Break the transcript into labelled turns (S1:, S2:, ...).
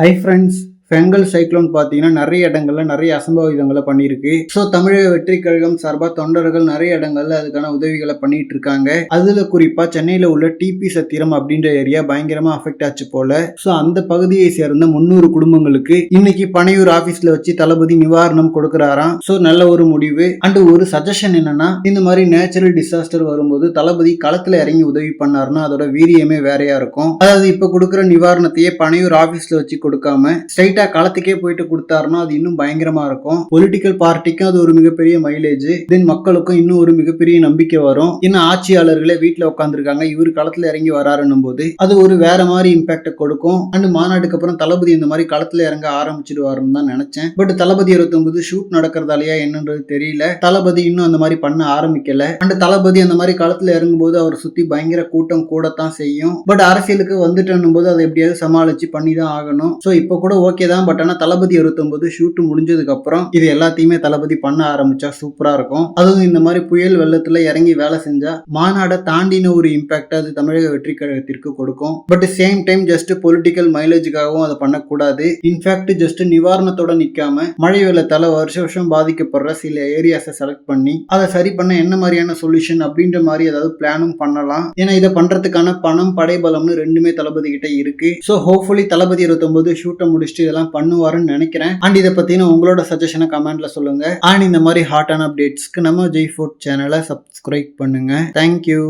S1: Hi friends Bengal cyclone பார்த்தீங்கன்னா நிறைய இடங்கள்ல நிறைய அசம்பாவிதங்களை பண்ணியிருக்கு. ஸோ தமிழக வெற்றி கழகம் சார்பாக தொண்டர்கள் நிறைய இடங்கள்ல அதுக்கான உதவிகளை பண்ணிட்டு இருக்காங்க. அதுல குறிப்பா சென்னையில உள்ள டிபி சத்திரம் அப்படின்ற ஏரியா பயங்கரமா அஃபெக்ட் ஆச்சு போல. ஸோ அந்த பகுதியை சேர்ந்த முந்நூறு குடும்பங்களுக்கு இன்னைக்கு பனையூர் ஆபீஸ்ல வச்சு தளபதி நிவாரணம் கொடுக்குறாராம். ஸோ நல்ல ஒரு முடிவு. அண்ட் ஒரு சஜஷன் என்னன்னா இந்த மாதிரி நேச்சுரல் டிசாஸ்டர் வரும்போது தளபதி களத்துல இறங்கி உதவி பண்ணாருன்னா அதோட வீரியமே வேறையா இருக்கும். அதாவது இப்ப கொடுக்குற நிவாரணத்தையே பனையூர் ஆபீஸ்ல வச்சு கொடுக்காம ஸ்ட்ரைட்டா காலத்துக்கே போயிட்டு கொடுத்தாருன்னா அது இன்னும் பயங்கரமா இருக்கும். பொலிட்டிக்கல் பார்ட்டிக்கும் அது ஒரு மிகப்பெரிய மைலேஜ் தென் மக்களுக்கும் இன்னும் ஒரு மிகப்பெரிய நம்பிக்கை வரும். இன்னும் ஆட்சியாளர்களே வீட்டுல உட்காந்துருக்காங்க இவர் களத்துல இறங்கி வராருன்னும் போது அது ஒரு வேற மாதிரி இம்பாக்ட கொடுக்கும். அண்ட் மாநாட்டுக்கு அப்புறம் தளபதி இந்த மாதிரி களத்துல இறங்க ஆரம்பிச்சிடுவாருன்னு தான் நினைச்சேன். பட் தளபதி இருபத்தொன்பது ஷூட் நடக்கிறதாலயா என்னன்றது தெரியல. தளபதி இன்னும் அந்த மாதிரி பண்ண ஆரம்பிக்கல. அண்ட் தளபதி அந்த மாதிரி களத்துல இறங்கும்போது அவர் சுத்தி பயங்கர கூட்டம் கூடத்தான் செய்யும். பட் அரசியலுக்கு வந்துட்டேன்னும் போது அதை எப்படியாவது சமாளிச்சு பண்ணி தான் ஆகணும். ஸோ இப்போ கூட ஓகே தான் பட் ஆனால் தளபதி அறுபத்தொன்பது ஷூட் முடிஞ்சதுக்கு அப்புறம் இது எல்லாத்தையுமே தளபதி பண்ண ஆரம்பிச்சா சூப்பரா இருக்கும். அதுவும் இந்த மாதிரி புயல் வெள்ளத்துல இறங்கி வேலை செஞ்சா மாநாடை தாண்டின ஒரு இம்பாக்ட் அது தமிழக வெற்றி கழகத்திற்கு கொடுக்கும். But same time just political மைலேஜுக்காகவும் அதை பண்ணக்கூடாது. இன்ஃபேக்ட் ஜஸ்ட் நிவாரணத்தோட நிக்காம மழை வெள்ளத்தால வருஷ வருஷம் பாதிக்கப்படுற சில ஏரியாஸை செலக்ட் பண்ணி அதை சரி பண்ண என்ன மாதிரியான சொல்யூஷன் அப்படின்ற மாதிரி ஏதாவது பிளானும் பண்ணலாம். ஏன்னா இதை பண்றதுக்கான பணம் படைபலம்னு ரெண்டுமே தளபதி கிட்ட இருக்கு. ஸோ ஹோப்ஃபுல்லி தளபதி இருபத்தொன்பது ஷூட்டை முடிச்சுட்டு இதெல்லாம் பண்ணுவாருன்னு நினைக்கிறேன். அண்ட் இதை பத்தின உங்களோட சஜஷனை கமெண்ட்ல சொல்லுங்க. அண்ட் இந்த மாதிரி ஹாட்டான அப்டேட்ஸ்க்கு நம்ம ஜெய் ஃபுட் சேனலை சப்ஸ்கிரைப் பண்ணுங்க. Thank you